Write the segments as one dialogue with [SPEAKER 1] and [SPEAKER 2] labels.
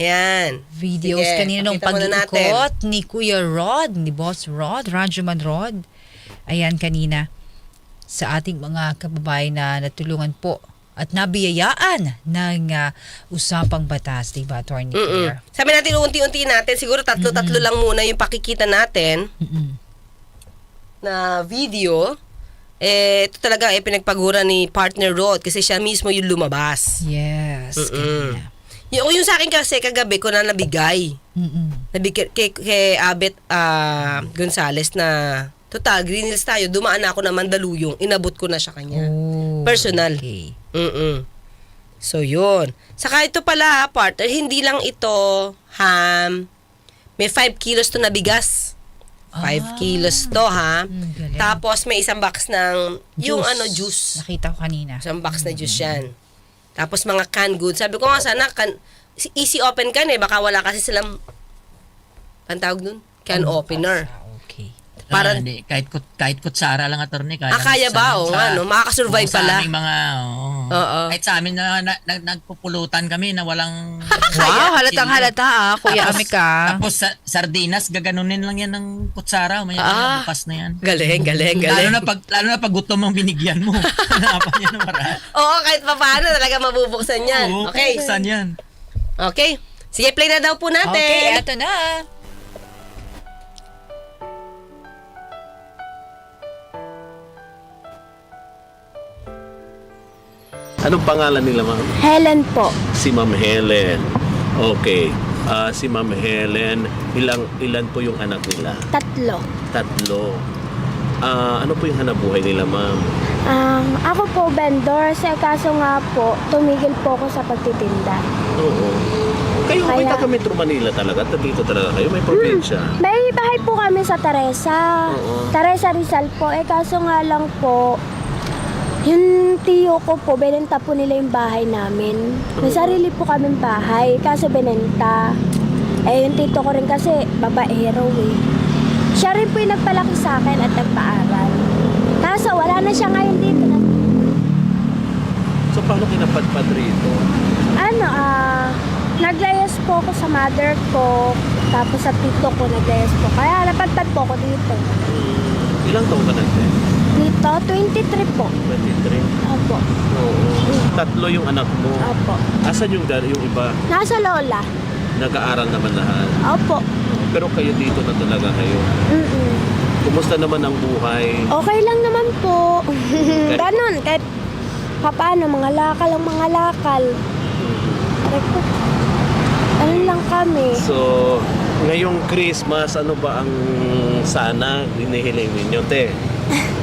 [SPEAKER 1] Ayan.
[SPEAKER 2] videos
[SPEAKER 1] Sige,
[SPEAKER 2] kanina nung pag-iikot ni Kuya Rod, ni Boss Rod, Rajuman Rod. Ayan kanina sa ating mga kababayan na natulungan po at nabiyayaan ng ah, usapang batas, di ba, Attorney
[SPEAKER 1] Mm-mm.
[SPEAKER 2] Claire?
[SPEAKER 1] Sabi natin, unti-unti natin. Siguro tatlo-tatlo lang muna yung pakikita natin
[SPEAKER 2] Mm-mm.
[SPEAKER 1] na video. Eh, ito talaga eh, pinagpagura ni partner Rod kasi siya mismo yung lumabas.
[SPEAKER 2] Yes,
[SPEAKER 1] Mm-mm.
[SPEAKER 2] kanina.
[SPEAKER 1] Yung, yung sa akin kasi kagabi ko na nabigay.
[SPEAKER 2] Mm-mm.
[SPEAKER 1] Nabigay kay, kay Abet ah, Gonzales na total, Green Hills tayo. Dumaan ako ng Mandaluyong. Inabot ko na siya kanya.
[SPEAKER 2] Oh,
[SPEAKER 1] Personal.
[SPEAKER 2] Okay.
[SPEAKER 1] Mm-mm. So, yun. Saka ito pala, partner, hindi lang ito ham. May 5 kilos to na bigas. 5
[SPEAKER 2] Ah.
[SPEAKER 1] kilos to, ha?
[SPEAKER 2] Mm.
[SPEAKER 1] Tapos, may isang box ng, yung ano, juice.
[SPEAKER 2] Nakita ko kanina.
[SPEAKER 1] Isang box na juice yan. Tapos, mga canned goods. Sabi ko nga sana, can, easy open can eh. Baka wala kasi silang, ang tawag nun? Can opener.
[SPEAKER 2] Ah, okay.
[SPEAKER 1] Para-
[SPEAKER 3] Ah, hindi. kahit kahit kutsara lang attorney kaya
[SPEAKER 1] Ah, kaya ba? O nga, no? Makakasurvive
[SPEAKER 3] sa
[SPEAKER 1] pala.
[SPEAKER 3] aming mga oo.
[SPEAKER 1] Oo.
[SPEAKER 3] Kahit sa amin na, na, na- nagpupulutan kami na walang
[SPEAKER 2] Wow, halatang halata ah, Kuya Amika.
[SPEAKER 3] Tapos sa sardinas gaganunin lang yan ng kutsara, may
[SPEAKER 1] Ah.
[SPEAKER 3] bukas na yan.
[SPEAKER 1] Galing, galing,
[SPEAKER 3] Lalo
[SPEAKER 1] galing.
[SPEAKER 3] na pag lalo na pag gutom ang binigyan mo. Hanapan niya ng paraan.
[SPEAKER 1] Oo, kahit pa paano talaga mabubuksan yan.
[SPEAKER 3] Oo,
[SPEAKER 1] Okay.
[SPEAKER 3] Saan yan?
[SPEAKER 1] Okay. Sige, play na daw po natin.
[SPEAKER 2] Okay, eto na.
[SPEAKER 4] Anong pangalan nila, ma'am?
[SPEAKER 5] Helen po.
[SPEAKER 4] Si Ma'am Helen. Okay. Ah, si Ma'am Helen, ilang ilan po yung anak nila?
[SPEAKER 5] Tatlo.
[SPEAKER 4] Tatlo. Ah, ano po yung hanabuhay nila, ma'am?
[SPEAKER 5] Um, ako po vendor, sa kaso nga po, tumigil po ako sa pagtitinda.
[SPEAKER 4] Oo. Kayo, may
[SPEAKER 5] Kaya-
[SPEAKER 4] taga Metro Manila talaga. At dito talaga kayo, may probinsya.
[SPEAKER 5] May bahay po kami sa Teresa.
[SPEAKER 4] Oo.
[SPEAKER 5] Teresa Rizal po. Eh kaso nga lang po, yung tiyo ko po, benenta po nila yung bahay namin. May sarili po kaming bahay, kaso benenta. Eh yung tito ko rin kasi, babaero eh. Siya rin po yung nagpalaki sa akin at nagpaaral. Kaso wala na siya ngayon dito. Na,
[SPEAKER 4] So, paano kinapadpad rito?
[SPEAKER 5] ano, ah, naglayas po ako sa mother ko, tapos sa tito ko naglayas po. Kaya napadpad po ako dito.
[SPEAKER 4] Ilang taon ka na?
[SPEAKER 5] Dito, 23 po.
[SPEAKER 4] 23.
[SPEAKER 5] Opo.
[SPEAKER 4] Oo. Tatlo yung anak mo.
[SPEAKER 5] Opo.
[SPEAKER 4] Asan yung, dar- yung iba?
[SPEAKER 5] Nasa lola.
[SPEAKER 4] Nag-aaral naman lahat.
[SPEAKER 5] Opo.
[SPEAKER 4] Pero kayo dito na talaga kayo.
[SPEAKER 5] Mm-mm.
[SPEAKER 4] Kumusta naman ang buhay?
[SPEAKER 5] Okay lang naman po. Ganon, kahit paano, mga lakal ang mga lakal. Aray ko. Ano lang kami.
[SPEAKER 4] So, ngayong Christmas, ano ba ang sana hinihiling ninyo, te?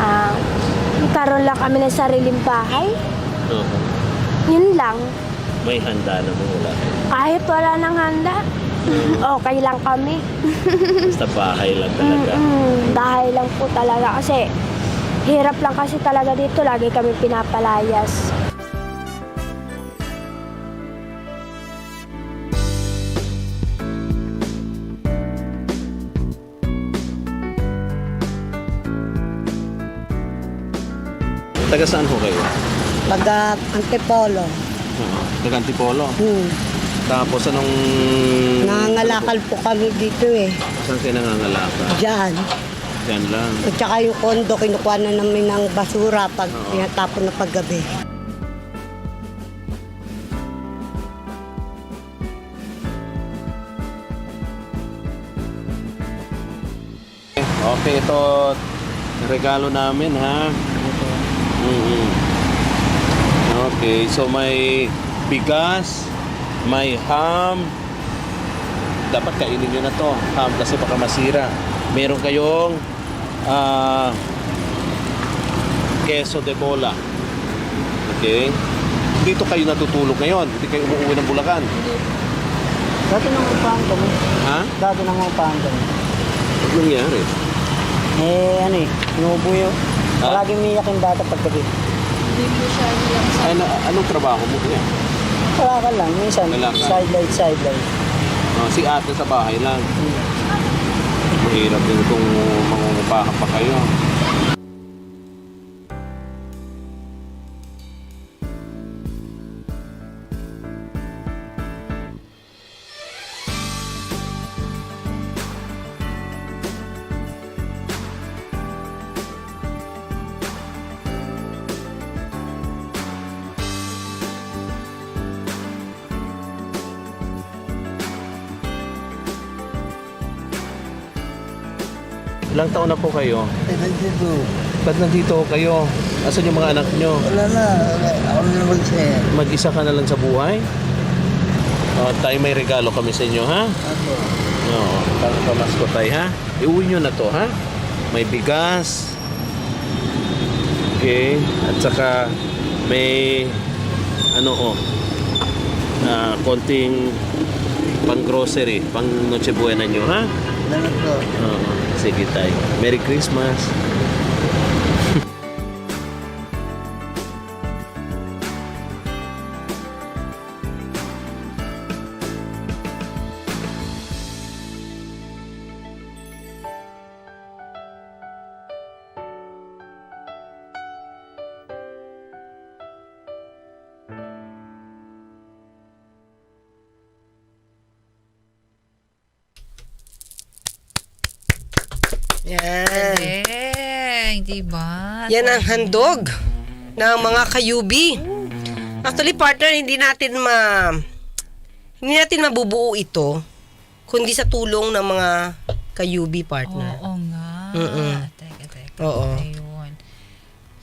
[SPEAKER 5] Ah, karoon lang kami ng sariling bahay.
[SPEAKER 4] Oo.
[SPEAKER 5] Yun lang.
[SPEAKER 4] May handa naman wala.
[SPEAKER 5] Kahit wala nang handa, okay lang kami.
[SPEAKER 4] Basta bahay lang talaga.
[SPEAKER 5] Mm-mm, bahay lang po talaga kasi hirap lang kasi talaga dito. Lagi kami pinapalayas.
[SPEAKER 4] Taga saan ho kayo?
[SPEAKER 6] Taga Antipolo.
[SPEAKER 4] Oo. Taga Antipolo.
[SPEAKER 6] Hmm.
[SPEAKER 4] Tapos anong...
[SPEAKER 6] Nangangalakal po kami dito eh.
[SPEAKER 4] Saan kayo nangangalaka?
[SPEAKER 6] Diyan.
[SPEAKER 4] Diyan lang.
[SPEAKER 6] At saka yung kondo, kinukuha na namin ng basura pag
[SPEAKER 4] Oo.
[SPEAKER 6] tinatapon na paggabi.
[SPEAKER 4] Okay, ito regalo namin ha. Mhm. Okay, so may bigas, may ham. Dapat kainin nyo na to, ham, kasi baka masira. Meron kayong ah queso de bola. Okay? Dito kayo natutulog ngayon, hindi kayo umuwi ng Bulacan.
[SPEAKER 6] Dati nang upahan kami.
[SPEAKER 4] Ha?
[SPEAKER 6] Dati nang upahan kami.
[SPEAKER 4] Ano nangyari?
[SPEAKER 6] Eh, ano eh, inuubo yun.
[SPEAKER 4] Ha?
[SPEAKER 6] Palagi umiyak yung bata paggabi.
[SPEAKER 4] Ano, anong trabaho mo kaya?
[SPEAKER 6] Wala ka lang, minsan,
[SPEAKER 4] Wala ka.
[SPEAKER 6] sidelight, sidelight.
[SPEAKER 4] Oh, si ate sa bahay lang. Mahirap din kung mangungupahan pa kayo. Ilang taon na po kayo? Ba't nandito kayo? Asan yung mga anak nyo?
[SPEAKER 7] Wala na. Ako na mag-share.
[SPEAKER 4] Mag-isa ka na lang sa buhay? Oh, tayo may regalo kami sa inyo, ha?
[SPEAKER 7] Ako.
[SPEAKER 4] Oo, para pamasko tayo, ha? Iuwi nyo na to, ha? May bigas. Okay. At saka may ano oh na konting pang grocery, pang Noche Buena nyo, ha?
[SPEAKER 7] Salamat po.
[SPEAKER 4] Oo. Sige tayo. Merry Christmas.
[SPEAKER 2] Eh, di ba?
[SPEAKER 1] Yan ang handog ng mga kayubi. Actually, partner, hindi natin ma... Hindi natin mabubuo ito kundi sa tulong ng mga kayubi, partner.
[SPEAKER 2] Oo nga.
[SPEAKER 1] Mm-mm.
[SPEAKER 2] Teka, teka.
[SPEAKER 1] Oo.
[SPEAKER 2] Ayun.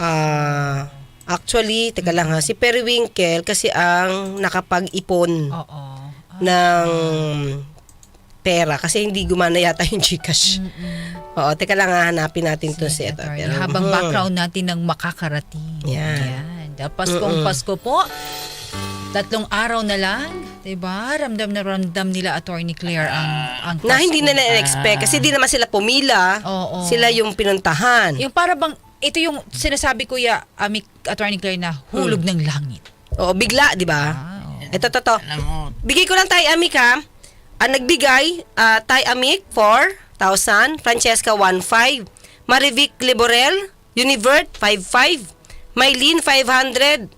[SPEAKER 1] Ah, actually, teka lang ha, si Periwinkle kasi ang nakapag-ipon
[SPEAKER 2] Oo.
[SPEAKER 1] ng pera kasi hindi gumana yata yung Gcash. Oo, teka lang ha, hanapin natin to si ito.
[SPEAKER 2] Attorney,
[SPEAKER 1] Pero,
[SPEAKER 2] habang
[SPEAKER 1] mhm.
[SPEAKER 2] background natin ng makakarating.
[SPEAKER 1] Yan.
[SPEAKER 2] Yan. Dahil Paskong Pasko po. Tatlong araw na lang, 'di ba? Ramdam na ramdam nila Attorney Claire ang ang
[SPEAKER 1] Na hindi na
[SPEAKER 2] Pasko.
[SPEAKER 1] na-expect kasi di naman sila pumila.
[SPEAKER 2] Oo.
[SPEAKER 1] Sila yung pinuntahan.
[SPEAKER 2] Yung para bang ito yung sinasabi ko ya Amik Attorney Claire na hulog ng langit.
[SPEAKER 1] Oo, bigla, di ba?
[SPEAKER 2] Wow.
[SPEAKER 1] Ito, to, to.
[SPEAKER 3] Alam mo,
[SPEAKER 1] Bigay ko lang tayo Amik ha. Ang nagbigay, ah, Tay Amik, 4,000. Francesca, 1,500. Marivic Liborel, Univert, 5,500. Maylene, 500.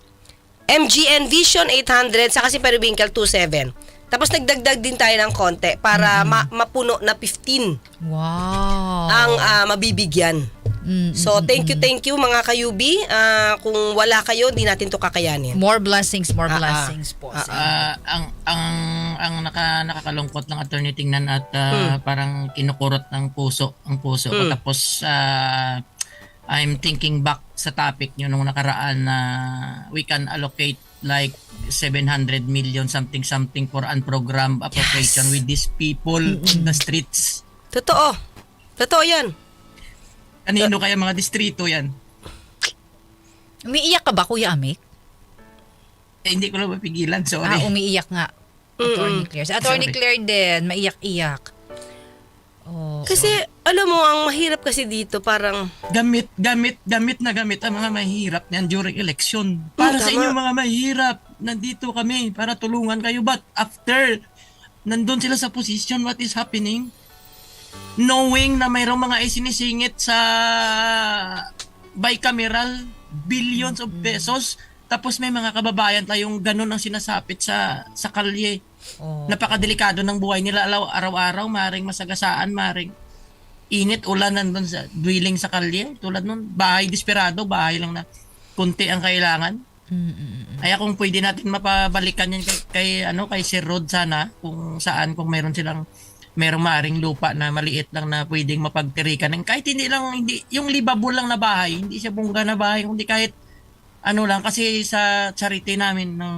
[SPEAKER 1] MGN Vision, 800. Saka si Periwinkle, 2,700. Tapos nagdagdag din tayo ng konti para ma- mapuno na 15
[SPEAKER 2] Wow.
[SPEAKER 1] ang ah, mabibigyan.
[SPEAKER 2] Mm,
[SPEAKER 1] So, thank you, thank you mga kayubi. Ah, kung wala kayo, di natin to kakayanin.
[SPEAKER 2] more blessings, more
[SPEAKER 1] ah.
[SPEAKER 2] blessings po. Sa
[SPEAKER 3] ah, ang ang ang naka, nakakalungkot ng attorney tingnan at ah, parang kinukurot ng puso ang puso ko
[SPEAKER 1] Mm.
[SPEAKER 3] tapos ah, I'm thinking back sa topic nyo nung nakaraan na we can allocate like 700 million something something for unprogrammed appropriation
[SPEAKER 1] Yes.
[SPEAKER 3] with these people in the streets.
[SPEAKER 1] Totoo. Totoo yan.
[SPEAKER 3] Kanino kaya mga distrito yan?
[SPEAKER 2] Umiiyak ka ba, Kuya Amik?
[SPEAKER 3] Eh, hindi ko lang mapigilan,
[SPEAKER 2] Ah,
[SPEAKER 3] sorry.
[SPEAKER 2] umiiyak nga. Attorney Claire. Si Attorney
[SPEAKER 3] Sorry.
[SPEAKER 2] Claire din, maiyak-iyak. Oh,
[SPEAKER 1] Kasi, alam mo, ang mahirap kasi dito, parang,
[SPEAKER 3] gamit, gamit, gamit na gamit ang mga mahirap niyan during election. Para
[SPEAKER 1] Mm,
[SPEAKER 3] sa
[SPEAKER 1] tama.
[SPEAKER 3] inyo mga mahirap, nandito kami para tulungan kayo. But after, nandun sila sa position, what is happening? Knowing na mayroong mga isinisingit sa bicameral, billions of pesos, tapos may mga kababayan tayong ganun ang sinasapit sa sa kalye.
[SPEAKER 2] Oh.
[SPEAKER 3] Napakadelikado ng buhay nila araw-araw, maring masagasaan, maring init, ulan nandun sa dwelling sa kalye. Tulad nun, bahay desperado, bahay lang na kunti ang kailangan. Kaya kung pwede natin mapabalikan yan kay, kay ano kay Sir Rod sana kung saan kung meron silang merong maring lupa na maliit lang na pwedeng mapagtirikan ng kahit hindi lang hindi yung libabo lang na bahay hindi siya bungga na bahay kundi kahit ano lang kasi sa charity namin ng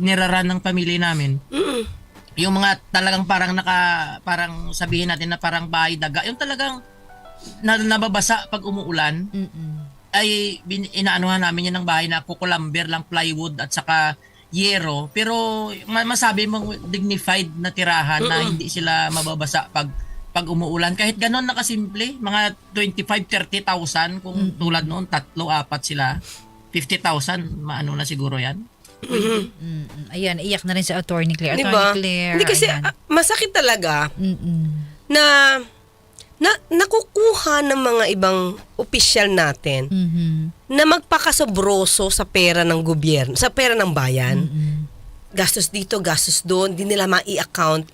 [SPEAKER 3] niraran ng pamilya namin. Yung mga talagang parang naka parang sabihin natin na parang bahay daga yung talagang na, nababasa pag umuulan
[SPEAKER 2] Mm-mm.
[SPEAKER 3] ay bin, inaanuhan namin yan ng bahay na kukulamber lang plywood at saka yero. Pero ma- masabi mong dignified na tirahan na hindi sila mababasa pag pag umuulan. Kahit ganon nakasimple mga 25 30,000 kung tulad noon tatlo apat sila. 50,000 maano na siguro yan
[SPEAKER 2] Mm-mm. Ayan, iyak na rin si Attorney Claire. Attorney
[SPEAKER 1] ba?
[SPEAKER 2] Claire.
[SPEAKER 1] Hindi kasi,
[SPEAKER 2] ayan.
[SPEAKER 1] ah, masakit talaga
[SPEAKER 2] Mm-mm.
[SPEAKER 1] na, na nakukuha ng mga ibang opisyal natin
[SPEAKER 2] Mhm.
[SPEAKER 1] na magpakasobroso sa pera ng gobyerno, sa pera ng bayan.
[SPEAKER 2] Mm-mm.
[SPEAKER 1] Gastos dito, gastos doon, di nila ma-i-account.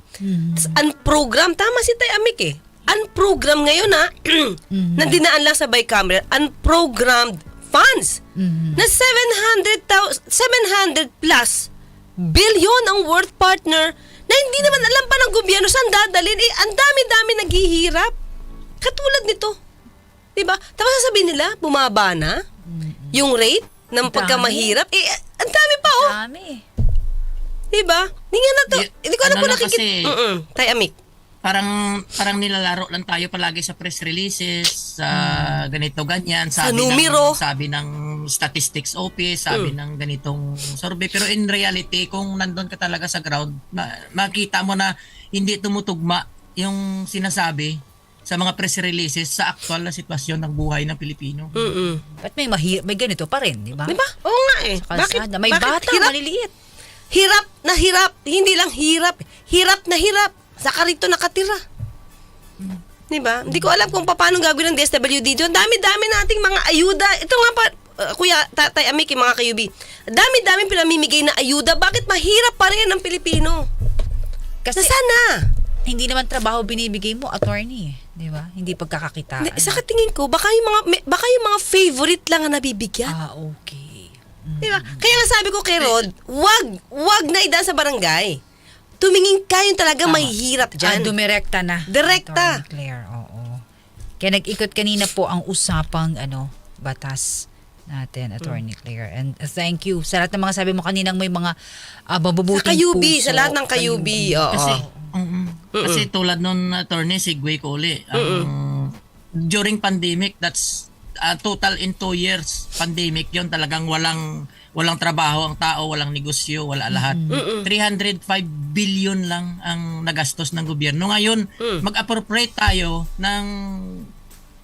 [SPEAKER 1] Tas unprogram, tama si Tay Amik eh. Unprogram ngayon ha,
[SPEAKER 2] Mhm.
[SPEAKER 1] na dinaan lang sa bicameral, unprogrammed funds
[SPEAKER 2] Mhm.
[SPEAKER 1] na 700,000 700 plus billion ang worth partner na hindi naman alam pa ng gobyerno saan dadalhin. Eh, ang dami-dami naghihirap. Katulad nito. 'Di ba? Tapos sasabihin nila, bumaba na yung rate ng
[SPEAKER 2] Ang
[SPEAKER 1] pagkamahirap. Eh, ang dami pa oh.
[SPEAKER 2] Dami.
[SPEAKER 1] 'Di ba? Hindi nga na to. Hindi ko alam
[SPEAKER 3] ano
[SPEAKER 1] kung nakikita. Tay Amik.
[SPEAKER 3] Parang parang nilalaro lang tayo palagi sa press releases, sa ganito ganyan,
[SPEAKER 1] Sa
[SPEAKER 3] sabi
[SPEAKER 1] numero.
[SPEAKER 3] ng sabi ng statistics office, sabi ng ganitong survey. Pero in reality, kung nandun ka talaga sa ground, ma- makita mo na hindi tumutugma yung sinasabi sa mga press releases sa actual na sitwasyon ng buhay ng Pilipino.
[SPEAKER 1] Mm-mm.
[SPEAKER 2] Ba't may, mahi- may ganito pa rin, di ba?
[SPEAKER 1] 'Di ba? Oo nga eh.
[SPEAKER 2] Sa kalsada. May
[SPEAKER 1] bakit
[SPEAKER 2] bata,
[SPEAKER 1] hirap,
[SPEAKER 2] maliliit.
[SPEAKER 1] hirap na hirap. Hindi lang hirap. Hirap na hirap. Saka rito nakatira. Di ba? Hindi ko alam kung paano gagawin ng DSWD doon. Dami-dami nating mga ayuda. Ito nga pa, uh, Kuya Tatay Amik, mga kayubi. Dami-dami pinamimigay na ayuda. Bakit mahirap pa rin ang Pilipino?
[SPEAKER 2] Kasi
[SPEAKER 1] Nasaan na?
[SPEAKER 2] hindi naman trabaho binibigay mo, attorney. eh. Di ba? Hindi pagkakakitaan.
[SPEAKER 1] Sa katingin ko, baka yung mga, may- baka yung mga favorite lang ang nabibigyan.
[SPEAKER 2] Ah, okay.
[SPEAKER 1] Di ba? Kaya nga sabi ko kay Rod, wag, wag na ida sa barangay. Tumingin ka yung talaga mahihirap
[SPEAKER 2] Diyan,
[SPEAKER 1] dyan.
[SPEAKER 2] dumirekta na.
[SPEAKER 1] Direkta.
[SPEAKER 2] Attorney Claire, oo. Kaya nag-ikot kanina po ang usapang ano, batas natin, Attorney
[SPEAKER 1] Mm.
[SPEAKER 2] Claire. And uh, thank you sa lahat ng mga sabi mo kaninang may mga uh, mabubuting
[SPEAKER 1] Sa kayubi,
[SPEAKER 2] puso.
[SPEAKER 1] sa lahat ng kayubi. Oo.
[SPEAKER 3] Kasi, mm, kasi tulad nun, attorney, segue ko uli. Ang- during pandemic, that's uh, total in two years pandemic yon talagang walang walang trabaho ang tao, walang negosyo, wala lahat. 305 billion lang ang nagastos ng gobyerno. Ngayon, mag-appropriate tayo ng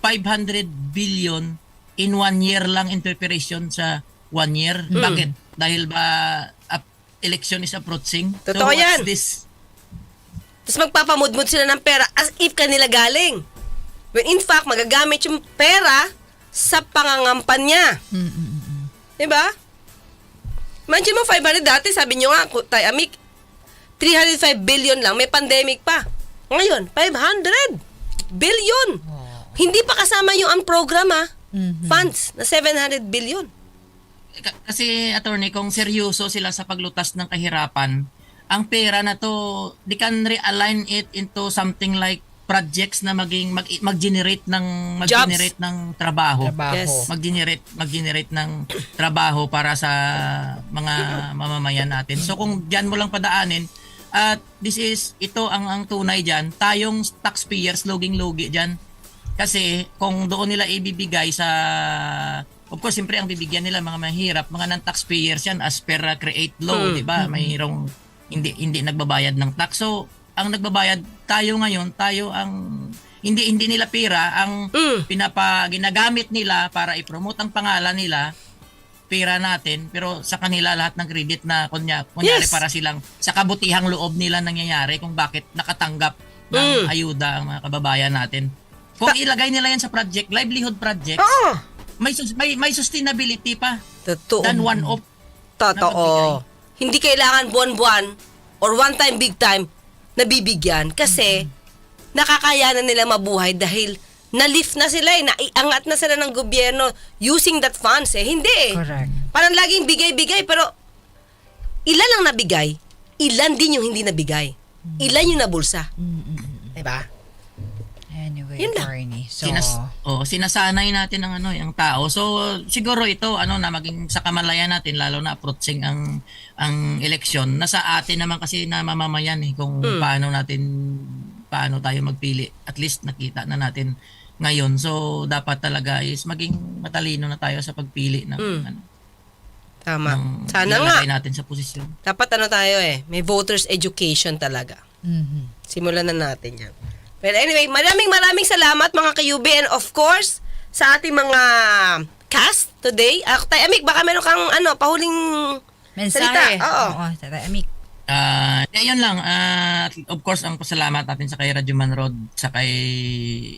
[SPEAKER 3] 500 billion in one year lang in preparation sa one year. Bakit? Dahil ba ap- election is approaching?
[SPEAKER 1] Totoo
[SPEAKER 3] what's
[SPEAKER 1] yan.
[SPEAKER 3] this?
[SPEAKER 1] Tapos magpapamudmud sila ng pera as if kanila galing. When in fact, magagamit yung pera sa pangangampanya. Diba? Imagine mo, 500 dati, sabi nyo nga, Tay Amik, 305 billion lang, may pandemic pa. Ngayon, 500 billion. Hindi pa kasama yung ang program ha, funds na 700 billion.
[SPEAKER 3] Ka- Kasi attorney, kung seryoso sila sa paglutas ng kahirapan, ang pera na to, they can realign it into something like projects na maging mag, mag-generate ng mag-generate ng trabaho.
[SPEAKER 2] Trabaho.
[SPEAKER 1] Yes.
[SPEAKER 3] Mag-generate mag-generate ng trabaho para sa mga mamamayan natin. So kung diyan mo lang padaanin at this is ito ang ang tunay diyan, tayong taxpayers loging-logi diyan. Kasi kung doon nila ibibigay sa Of course, siyempre ang bibigyan nila mga mahirap, mga non-taxpayers yan as per uh, create law,
[SPEAKER 1] Mm.
[SPEAKER 3] 'di ba? Mayroong hindi hindi nagbabayad ng tax. So, ang nagbabayad tayo ngayon, tayo ang hindi hindi nila pera ang
[SPEAKER 1] Mm.
[SPEAKER 3] pinapa ginagamit nila para i-promote ang pangalan nila pera natin pero sa kanila lahat ng credit na kunya kunyari
[SPEAKER 1] Yes.
[SPEAKER 3] para silang sa kabutihang loob nila nangyayari kung bakit nakatanggap ng
[SPEAKER 1] Mm.
[SPEAKER 3] ayuda ang mga kababayan natin. Kung ilagay nila yan sa project, livelihood project,
[SPEAKER 1] Oo.
[SPEAKER 3] may may may sustainability pa
[SPEAKER 1] Totoo.
[SPEAKER 3] than one off.
[SPEAKER 1] Totoo. Hindi kailangan buwan-buwan or one time, big time na bibigyan kasi nakakayanan nila mabuhay dahil na-lift na sila eh, naiangat na sila ng gobyerno using that funds eh. Hindi eh.
[SPEAKER 2] Correct.
[SPEAKER 1] Parang laging bigay-bigay pero ilan ang nabigay, ilan din yung hindi nabigay. Ilan yung nabulsa. Diba?
[SPEAKER 2] Anyway,
[SPEAKER 1] Yun lang.
[SPEAKER 2] attorney. So,
[SPEAKER 3] Sinas oh, sinasanay natin ang ano, ang tao. So siguro ito ano na maging sa kamalayan natin lalo na approaching ang ang eleksyon. Nasa atin naman kasi na mamamayan eh kung paano natin paano tayo magpili. At least nakita na natin ngayon. So dapat talaga is maging matalino na tayo sa pagpili ng ano
[SPEAKER 1] Tama.
[SPEAKER 3] ng
[SPEAKER 1] Sana nga.
[SPEAKER 3] natin sa posisyon.
[SPEAKER 1] Dapat ano tayo eh, may voters education talaga.
[SPEAKER 2] mhm.
[SPEAKER 1] Simulan na natin yan. But anyway, maraming maraming salamat mga kayubi and of course sa ating mga cast today. Uh, Tay Amik, baka meron kang ano, pahuling
[SPEAKER 2] mensahe.
[SPEAKER 1] salita. Oo.
[SPEAKER 2] Oo, Tatay Amik.
[SPEAKER 3] Ah, uh, yun lang. Ah, of course, ang pasalamat natin sa kay Radyo Manrod, sa kay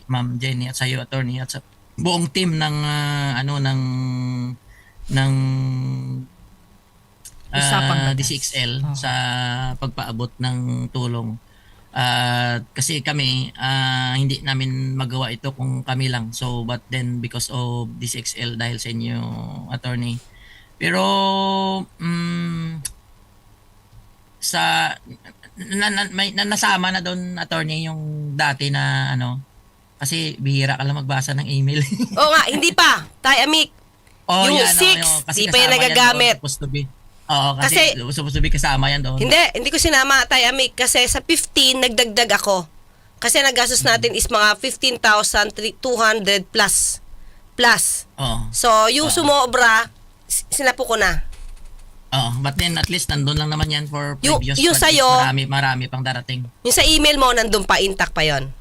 [SPEAKER 3] Ma'am Jenny at sa iyo attorney at sa buong team ng ah, ano ng ng ah,
[SPEAKER 2] Usapang Batas.
[SPEAKER 3] DCXL sa pagpaabot ng tulong. At kasi kami ah, hindi namin magawa ito kung kami lang. So but then because of DCXL dahil sa inyo attorney. Pero mm, sa na, na, may na, nasama na doon attorney yung dati na ano Kasi bihira ka lang magbasa ng email.
[SPEAKER 1] Oo nga, hindi pa. Tay Amik.
[SPEAKER 3] oh,
[SPEAKER 1] Yung
[SPEAKER 3] yan, oh,
[SPEAKER 1] six,
[SPEAKER 3] yung- kasi
[SPEAKER 1] di pa yan
[SPEAKER 3] kasama
[SPEAKER 1] nagagamit.
[SPEAKER 3] doon, supposed to be. Oo, kasi,
[SPEAKER 1] Kasi-
[SPEAKER 3] supposed to be kasama yan doon.
[SPEAKER 1] Hindi, hindi ko sinama Tay Amik kasi sa 15 nagdagdag ako. Kasi nagastos natin is mga 15,200 plus. Plus.
[SPEAKER 3] Oo.
[SPEAKER 1] So, yung sumobra, s- sinapo ko na.
[SPEAKER 3] Oo, but then at least nandun lang naman yan for
[SPEAKER 1] Yung-
[SPEAKER 3] previous.
[SPEAKER 1] yung
[SPEAKER 3] but
[SPEAKER 1] sa'yo-
[SPEAKER 3] Marami, marami pang darating.
[SPEAKER 1] Yung sa email mo, nandun pa, intact pa yon.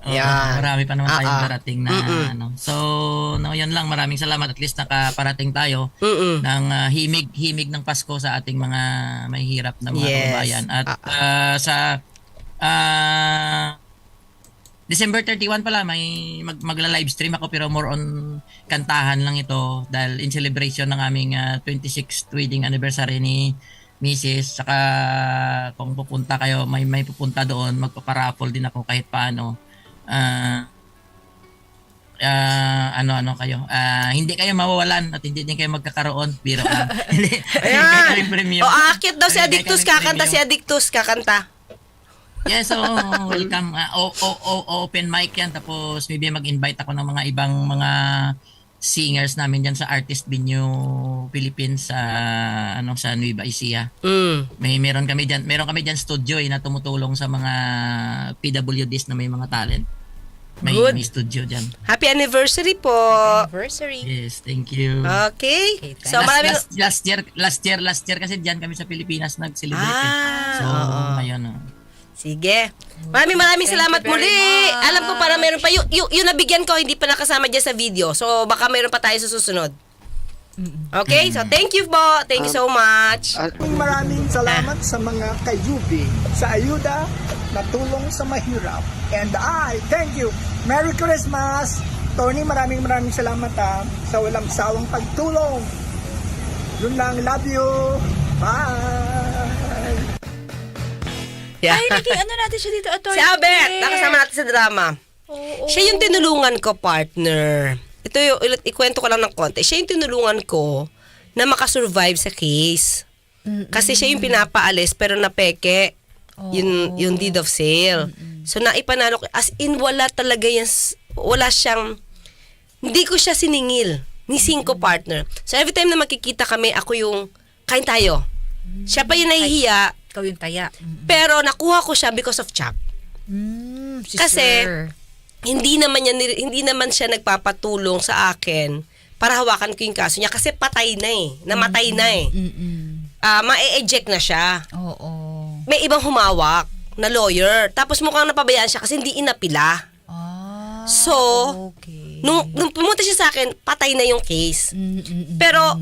[SPEAKER 3] Oo,
[SPEAKER 1] Yan.
[SPEAKER 3] Marami pa naman
[SPEAKER 1] Ah,
[SPEAKER 3] tayong
[SPEAKER 1] ah.
[SPEAKER 3] darating na
[SPEAKER 1] Mm-mm.
[SPEAKER 3] ano. So, no, yun lang. Maraming salamat. At least nakaparating tayo
[SPEAKER 1] Mm-mm.
[SPEAKER 3] ng ah, himig himig ng Pasko sa ating mga mahihirap na mga
[SPEAKER 1] Yes.
[SPEAKER 3] kababayan. At
[SPEAKER 1] Ah,
[SPEAKER 3] ah, sa ah, December 31 pala may mag magla-live stream ako pero more on kantahan lang ito dahil in celebration ng aming ah, 26th wedding anniversary ni Mrs. Saka kung pupunta kayo, may may pupunta doon, magpaparaffle din ako kahit paano. Ah ah, ano ano kayo Ah, hindi kayo mawawalan at hindi din kayo magkakaroon biro lang. hindi premium
[SPEAKER 1] O, aakit daw si
[SPEAKER 3] kayo
[SPEAKER 1] kakanta si Addictus, kakanta.
[SPEAKER 3] Yes, so welcome. Ah, o, o, o- open mic yan. Tapos maybe mag-invite ako ng mga ibang mga singers namin dyan sa Artist Venue Philippines sa ano sa Nueva Ecija.
[SPEAKER 1] Mm.
[SPEAKER 3] May meron kami diyan, meron kami diyan studio eh, na tumutulong sa mga PWDs na may mga talent. May,
[SPEAKER 1] Good.
[SPEAKER 3] may studio diyan.
[SPEAKER 1] Happy anniversary po.
[SPEAKER 2] Anniversary.
[SPEAKER 3] Yes, thank you.
[SPEAKER 1] Okay.
[SPEAKER 2] Okay,
[SPEAKER 1] So,
[SPEAKER 3] last,
[SPEAKER 1] maraming...
[SPEAKER 3] last, last year, last year, last year kasi diyan kami sa Pilipinas nag-celebrate. eh.
[SPEAKER 1] Ah,
[SPEAKER 3] so,
[SPEAKER 1] oo.
[SPEAKER 3] ngayon. oh.
[SPEAKER 1] Sige. Maraming maraming
[SPEAKER 2] Thank
[SPEAKER 1] salamat
[SPEAKER 2] you very
[SPEAKER 1] muli.
[SPEAKER 2] much.
[SPEAKER 1] Alam ko para meron pa. Yung, yung, yung nabigyan ko, hindi pa nakasama dyan sa video. So, baka meron pa tayo sa susunod. Okay? So, thank you po. Thank you so much.
[SPEAKER 8] Maraming maraming salamat sa mga kayubi sa ayuda na tulong sa mahirap. And I thank you. Merry Christmas! Tony, maraming maraming salamat ha, sa walang sawang pagtulong. Yun lang, love you. Bye!
[SPEAKER 1] Yeah.
[SPEAKER 2] Ay, naging ano natin siya dito, Atoy?
[SPEAKER 1] Si Albert, nakasama natin sa drama.
[SPEAKER 2] Oo.
[SPEAKER 1] Siya yung tinulungan ko, partner. Ito yung, ikwento ko lang ng konti. Siya yung tinulungan ko na makasurvive sa case. Kasi siya yung pinapaalis pero napeke. Yung, yung deed of sale. So, naipanalo ko. As in, wala talaga yan. Wala siyang, hindi ko siya siningil. Ni Cinco partner. So, every time na makikita kami, ako yung, kain tayo. Siya pa yung nahihiya,
[SPEAKER 2] Ikaw yung taya. Mm.
[SPEAKER 1] pero nakuha ko siya because of Chuck.
[SPEAKER 2] Mm, si
[SPEAKER 1] Kasi-
[SPEAKER 2] Sir.
[SPEAKER 1] hindi naman niya hindi naman siya nagpapatulong sa akin para hawakan ko yung kaso niya kasi patay na eh. Namatay na eh.
[SPEAKER 2] Mm-mm.
[SPEAKER 1] Ah, ma-eject na siya.
[SPEAKER 2] Oo.
[SPEAKER 1] May ibang humawak na lawyer. Tapos mukhang napabayaan siya kasi hindi inapila.
[SPEAKER 2] Ah,
[SPEAKER 1] So,
[SPEAKER 2] okay.
[SPEAKER 1] Nung, nung pumunta siya sa akin, patay na yung case.
[SPEAKER 2] Mm-mm.
[SPEAKER 1] Pero,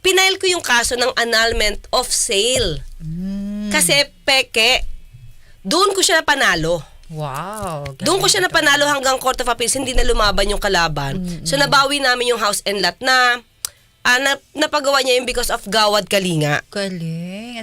[SPEAKER 1] pinail ko yung kaso ng annulment of sale.
[SPEAKER 2] Mm.
[SPEAKER 1] Kasi, peke, doon ko siya napanalo.
[SPEAKER 2] Wow.
[SPEAKER 1] Doon ko siya napanalo hanggang Court of Appeals, hindi na lumaban yung kalaban. So nabawi namin yung house and lot na, ah, na napagawa niya yung because of Gawad Kalinga.
[SPEAKER 2] Galing.